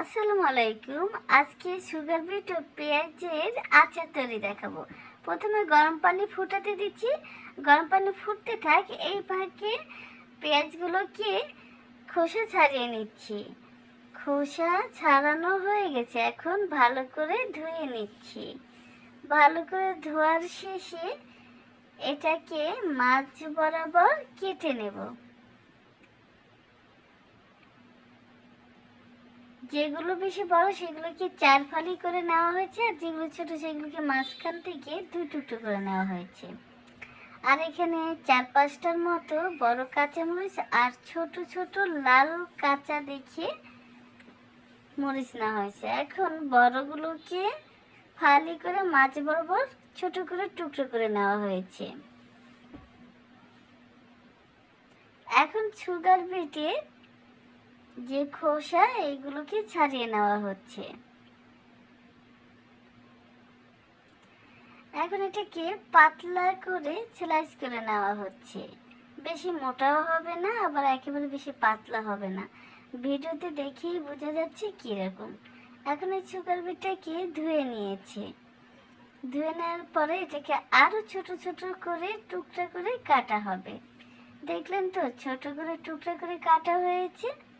আসসালামু আলাইকুম। আজকে সুগার বিট ও পেঁয়াজের আচার তৈরি দেখাবো। প্রথমে গরম পানি ফুটাতে দিচ্ছি। গরম পানি ফুটতে থাক, এই ফাঁকে পেঁয়াজগুলোকে খোসা ছাড়িয়ে নিচ্ছি। খোসা ছাড়ানো হয়ে গেছে, এখন ভালো করে ধুয়ে নিচ্ছি। ভালো করে ধোয়ার শেষে এটাকে মাছ বরাবর কেটে নেব। যেগুলো বেশি বড়, সেগুলোকে চার ফালি করে নেওয়া হয়েছে, আর যেগুলো ছোট, সেগুলোকে মাঝখান থেকে দুই টুকরো করে নেওয়া হয়েছে। আর এখানে চার পাঁচটার মতো বড় কাঁচামরিচ আর ছোট ছোট লাল কাঁচা দেখে মরিচ নেওয়া হয়েছে। এখন বড়গুলোকে ফালি করে মাছ বরাবর ছোট করে টুকরো করে নেওয়া হয়েছে। এখন সুগার বিটে যে খোসা, এইগুলোকে ছাড়িয়ে নেওয়া হচ্ছে। এখন এটাকে পাতলা করে স্লাইস করে নেওয়া হচ্ছে। বেশি মোটাও হবে না, আবার একেবারে বেশি পাতলা হবে না। ভিডিওতে দেখেই বোঝা যাচ্ছে কীরকম। এখন এই সুগার বিটটাকে ধুয়ে নিয়েছে। ধুয়ে নেওয়ার পরে এটাকে আরও ছোট ছোট করে টুকরা করে কাটা হবে। দেখলেন তো, ছোট করে টুকরা করে কাটা হয়েছে।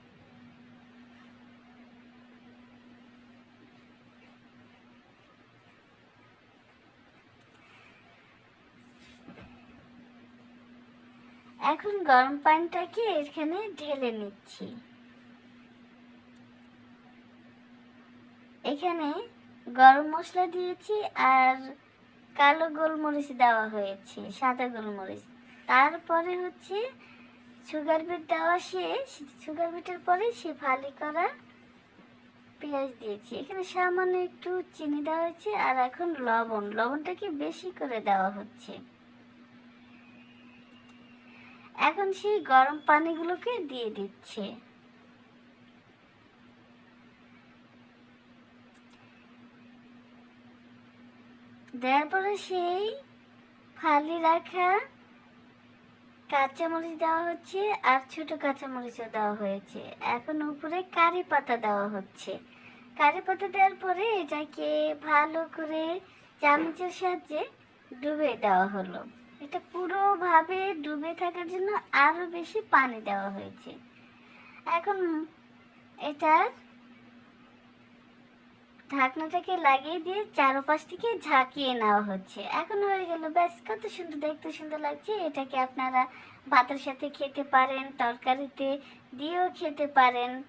এখন গরম পানিটাকে এখানে ঢেলে নিচ্ছি। এখানে গরম মশলা দিয়েছি আর কালো গোলমরিচ দেওয়া হয়েছে, সাদা গোলমরিচ। তারপরে হচ্ছে সুগার বিট দেওয়া শেষ সুগার বিটের পরে সে ফালি করা পেঁয়াজ দিয়েছি। এখানে সামান্য একটু চিনি দেওয়া হয়েছে আর এখন লবণ, লবণটাকে বেশি করে দেওয়া হচ্ছে। এখন সেই গরম পানিগুলোকে দিয়ে দিচ্ছে। দেওয়ার পরে সেই ফালি রাখা কাঁচামরিচ দেওয়া হচ্ছে আর ছোট কাঁচামরিচও দেওয়া হয়েছে। এখন উপরে কারি পাতা দেওয়া হচ্ছে। কারি পাতা দেওয়ার পরে এটাকে ভালো করে চামচের সাহায্যে ডুবে দেওয়া হলো। এটা পুরোভাবে ডুবে থাকার জন্য আরও বেশি পানি দেওয়া হয়েছে। এখন এটার ঢাকনাটাকে লাগিয়ে দিয়ে চারপাশ থেকে ঝাঁকিয়ে নেওয়া হচ্ছে। এখন হয়ে গেল, ব্যাস, কত সুন্দর, দেখতে সুন্দর লাগছে। এটাকে আপনারা ভাতের সাথে খেতে পারেন, তরকারিতে দিয়েও খেতে পারেন।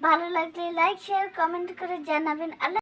ভালো লাগলে লাইক শেয়ার কমেন্ট করে জানাবেন। আল্লাহ